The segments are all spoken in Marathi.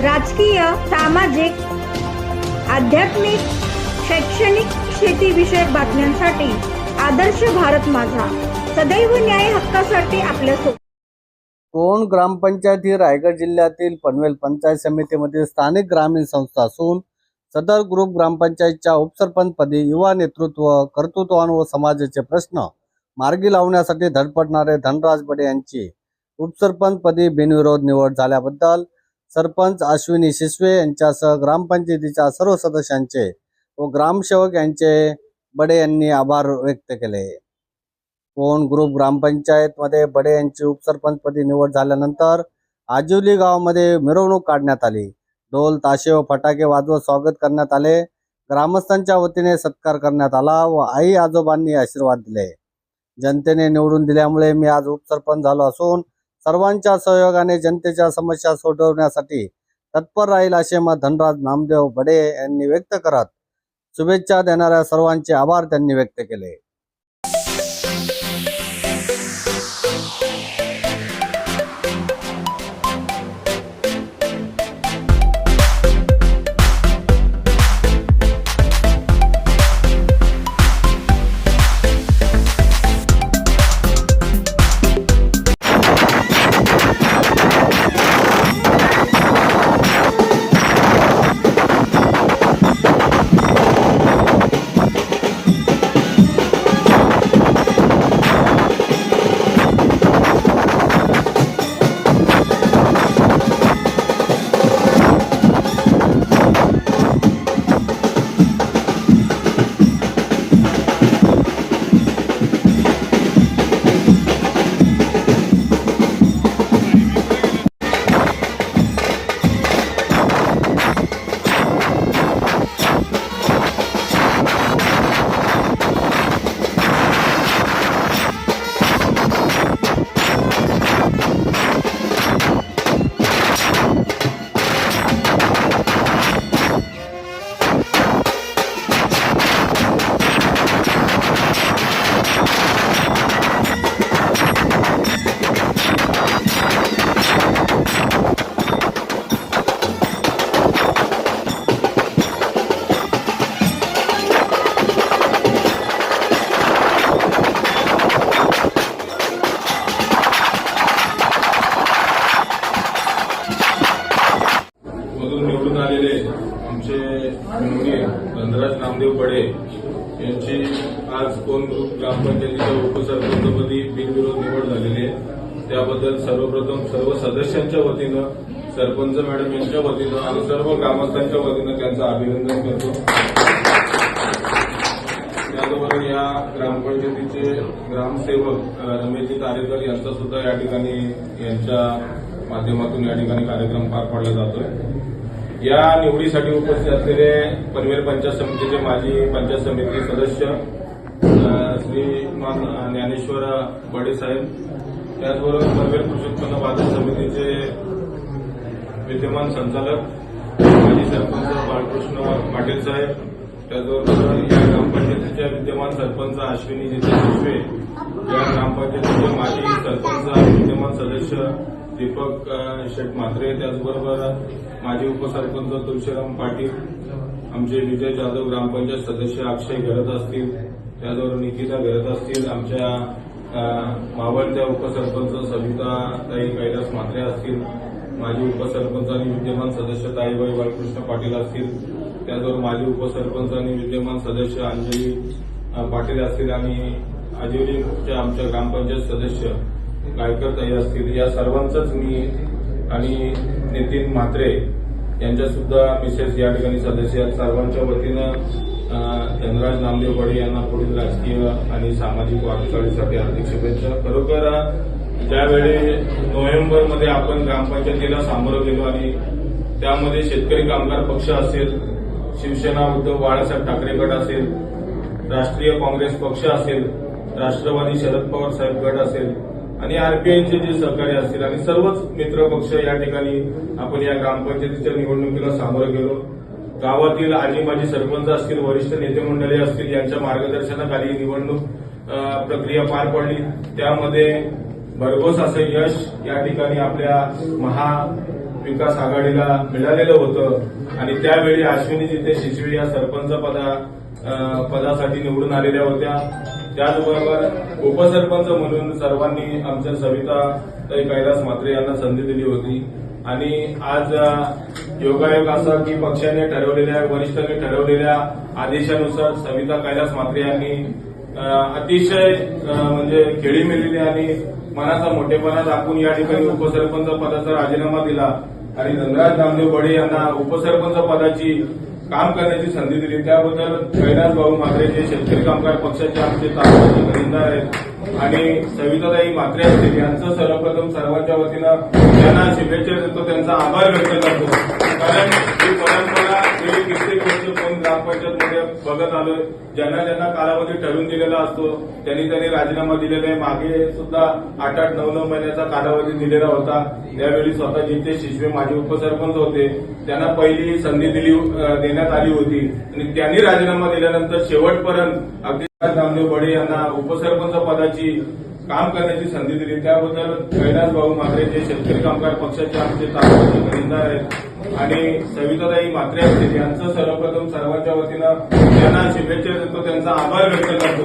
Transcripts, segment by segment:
राजकीय सामाजिक आध्यात्मिक शैक्षणिक शेतीविषयक बातम्यांसाठी आदर्श भारत माझा. सदैव न्याय हक्कासाठी आपल्यासोबत कोण ग्रामपंचायत ही रायगड जिल्ह्यातील पनवेल पंचायत समितीमध्ये स्थानिक ग्रामीण संस्था असून सदर ग्रुप ग्रामपंचायतच्या उपसरपंचपदी युवा नेतृत्व कर्तृत्वान व समाजाचे प्रश्न मार्गी लावण्यासाठी धडपडणारे धनराज बडे यांची उपसरपंचपदी बिनविरोध निवड झाल्याबद्दल सरपंच अश्विनी शिसवे यांच्यासह ग्रामपंचायतीच्या सर्व सदस्यांचे व ग्रामसेवक यांचे बडे यांनी आभार व्यक्त केले. कोण ग्रुप ग्रामपंचायत मध्ये बडे यांची उपसरपंचपदी निवड झाल्यानंतर आजिवली गावामध्ये मिरवणूक काढण्यात आली. ढोल ताशे व फटाके वाजवत स्वागत करण्यात आले. ग्रामस्थांच्या वतीने सत्कार करण्यात आला व आई आजोबांनी आशीर्वाद दिले. जनतेने निवडून दिल्यामुळे मी आज उपसरपंच झालो असून सर्वांच्या सहयोगाने जनतेच्या समस्या सोडवण्यासाठी तत्पर राहील असे मत धनराज नामदेव बडे यांनी व्यक्त करत. शुभेच्छा देणाऱ्या सर्वांचे आभार त्यांनी व्यक्त केले. कोण ग्रामपंचायतीच्या उपसरपंचपदी बिनविरोध निवड झालेली आहे त्याबद्दल सर्वप्रथम सर्व सदस्यांच्या वतीनं सरपंच मॅडम यांच्या वतीनं आणि सर्व ग्रामस्थांच्या वतीनं त्यांचं अभिनंदन करतो. त्याचबरोबर या ग्रामपंचायतीचे ग्रामसेवक रमेशजी तारेकर यांचा सुद्धा या ठिकाणी यांच्या माध्यमातून या ठिकाणी कार्यक्रम पार पाडला जातोय. या निवडीसाठी उपस्थित असलेले पनवेल पंचायत समितीचे माजी पंचायत समिती सदस्य श्री श्रीमान ज्ञानेश्वर बडे साहेब त्याचबरोबर पनवेल कृषी उत्पन्न बाजार समितीचे विद्यमान संचालक माजी सरपंच बाळकृष्ण पाटील साहेब त्याचबरोबर या ग्रामपंचायतीच्या विद्यमान सरपंच अश्विनी जिथे शिशवे या ग्रामपंचायतीचे माजी सरपंच विद्यमान सदस्य दीपक शेठ म्हात्रे त्याचबरोबर माजी उपसरपंच तुळशीराम पाटील आमचे विजय जाधव ग्रामपंचायत सदस्य अक्षय घरत असतील त्याचबरोबर निकिता घरत असतील. आमच्या मावळत्या उपसरपंच सविता ताई कैलास म्हात्रे असतील. माजी उपसरपंच आणि विद्यमान सदस्य ताईबाई बाळकृष्ण पाटील असतील. त्याचबरोबर माजी उपसरपंच आणि विद्यमान सदस्य अंजली पाटील असतील आणि आजीवजीच्या आमच्या ग्रामपंचायत सदस्य गायकर ताई असतील. या सर्वांचंच मी आणि नितीन म्हात्रे यांच्यासुद्धा विशेष मिसेस या ठिकाणी सदस्य सर्वांच्या वतीनं धनराज नामदेव बडे यांना पुढील राजकीय आणि सामाजिक वाटचालीसाठी हार्दिक शुभेच्छा. खरोखर ज्यावेळी नोव्हेंबरमध्ये आपण ग्रामपंचायतीला सामोरं गेलो आणि त्यामध्ये शेतकरी कामगार पक्ष असेल शिवसेना उद्धव बाळासाहेब ठाकरे गट असेल राष्ट्रीय काँग्रेस पक्ष असेल राष्ट्रवादी शरद पवार साहेब गट असेल आणि आरपीआयचे जे सहकारी असतील आणि सर्वच मित्र पक्ष या ठिकाणी आपण या ग्रामपंचायतीच्या निवडणुकीला सामोरं गेलो. गावातील आजी माजी सरपंच असतील वरिष्ठ नेते मंडळी असतील यांच्या मार्गदर्शनाखाली निवडणूक प्रक्रिया पार पडली. त्यामध्ये भरघोस असं यश या ठिकाणी आपल्या महा विकास आघाडीला मिळालेलं होतं. आणि त्यावेळी अश्विनी जिथे शिशवी या सरपंच पदा पदासाठी निवडून आलेल्या होत्या. त्याचबरोबर उपसरपंच म्हणून सर्वांनी आमच्या सविता ताई कैलास म्हात्रे यांना संधी दिली होती. आणि आज योगायोग असा की पक्षाने ठरवलेल्या वरिष्ठांनी ठरवलेल्या आदेशानुसार सविता कैलास म्हात्रे यांनी अतिशय म्हणजे खेळी मिळलेली आणि मनाचा मोठेपणा दाखवून या ठिकाणी उपसरपंच पदाचा राजीनामा दिला. आणि धनराज नामदेव बडे यांना उपसरपंच पदाची काम करण्याची संधी दिली. त्याबद्दल कैलास भाऊ म्हात्रे जे शेतकरी कामगार पक्षाचे आमचे तालुक्याचे खजिनदार आहेत आणि सविताताई म्हात्रे असतील यांचं सर्वप्रथम सर्वांच्या वतीनं त्यांना शुभेच्छा देतो. त्यांचा आभार व्यक्त करतो. दिलेला असतो. त्यांनी त्यांनी राजीनामा दिलेला आहे. मागे सुद्धा आठ आठ नऊ नऊ महिन्याचा कालावधी दिलेला होता. त्यावेळी स्वतः जिथे शिशवे माजी उपसरपंच होते. त्यांना पहिली संधी दिली देण्यात आली होती. आणि त्यांनी राजीनामा दिल्यानंतर शेवटपर्यंत अगदी नामदेव बडे यांना उपसरपंच पदाची काम करण्याची संधी दिली. त्याबद्दल कैलास भाऊ म्हात्रे जे शेतकरी कामगार पक्षाचे आमचे तालुक्याचे खजिनदार आहेत आणि सविताताई म्हात्रे असतील यांचं सर्वप्रथम सर्वांच्या वतीनं त्यांना शुभेच्छा देतो. त्यांचा आभार व्यक्त करतो.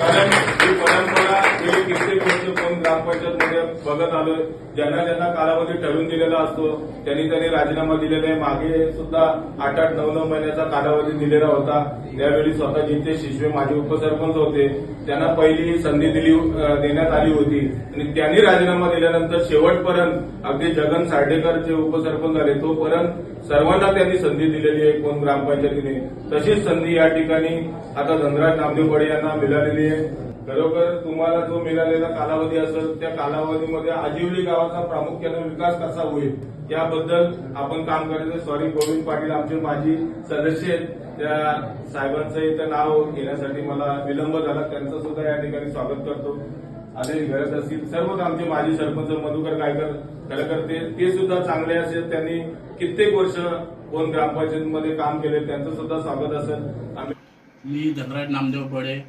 कारण ही परंपरा ही कित्येक वर्ष कोण ग्रामपंचायत बघत आलोय. ज्यांना ज्यांना कालावधी ठरवून दिलेला असतो त्यांनी त्यांनी राजीनामा दिलेला आहे. मागे सुद्धा आठ आठ नऊ नऊ महिन्याचा कालावधी दिलेला होता. त्यावेळी स्वतः जिथे शिशवे माजी उपसरपंच होते. त्यांना पहिली संधी दिली देण्यात आली होती. आणि त्यांनी राजीनामा दिल्यानंतर शेवटपर्यंत अगदी जगन साडेकर जे उपसरपंच झाले. तोपर्यंत सर्वांना त्यांनी संधी दिलेली आहे कोण ग्रामपंचायतीने. तशीच संधी या ठिकाणी आता धनराज नामदेव बडे यांना मिळालेली आहे. खरोखर तुम्हाला जो मिळालेला कालावधी असेल त्या कालावधीमध्ये आजिवली गावाचा प्रामुख्याने विकास कसा होईल याबद्दल आपण काम करायचं. सॉरी गोविंद पाटील आमचे माजी सदस्य आहेत. त्या साहेबांचं इथं नाव घेण्यासाठी मला विलंब झाला. त्यांचं सुद्धा या ठिकाणी स्वागत करतो. आदेश गरज असतील. सर्वच आमचे माजी सरपंच मधुकर गायकर खरं ते ते सुद्धा चांगले असेल. त्यांनी कित्येक वर्ष कोण ग्रामपंचायतीमध्ये काम केले त्यांचं सुद्धा स्वागत असेल. आम्ही मी धनराज नामदेव बडे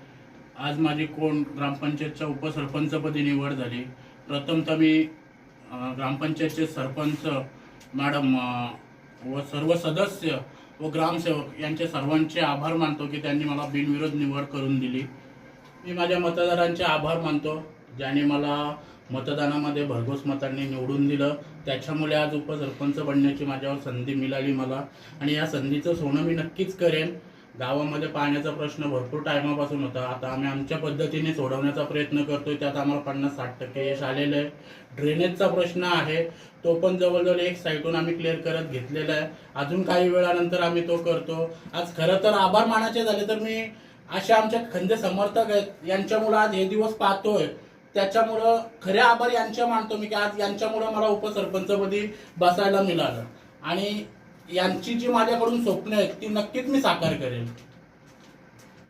आज माझी कोण ग्रामपंचायतच्या उपसरपंचपदी निवड झाली. प्रथमतः मी ग्रामपंचायतचे सरपंच मॅडम व सर्व सदस्य व ग्रामसेवक यांचे सर्वांचे आभार मानतो की त्यांनी मला बिनविरोध निवड करून दिली. मी माझ्या मतदारांचे आभार मानतो ज्याने मला मतदानामध्ये भरघोस मतांनी निवडून दिलं. त्याच्यामुळे आज उपसरपंच बनण्याची माझ्यावर संधी मिळाली मला आणि या संधीचं सोनं मी नक्कीच करेन. गावामध्ये पाण्याचा प्रश्न भरपूर टायमापासून होता. आता आम्ही आमच्या पद्धतीने सोडवण्याचा प्रयत्न करतोय. त्यात आम्हाला पन्नास साठ टक्के यश आलेलं आहे. ड्रेनेजचा प्रश्न आहे. तो पण जवळजवळ एक साईडून आम्ही क्लिअर करत घेतलेला आहे. अजून काही वेळानंतर आम्ही तो करतो. आज खरं तर आभार मानायचे झाले तर मी अशा आमच्या खंदे समर्थक आहेत. यांच्यामुळं आज हे दिवस पाहतोय. त्याच्यामुळं खरे आभार यांच्या मानतो मी की आज यांच्यामुळं मला उपसरपंचपदी बसायला मिळालं. आणि यांची जी माझ्याकडून स्वप्न आहेत ती नक्कीच मी साकार करेन.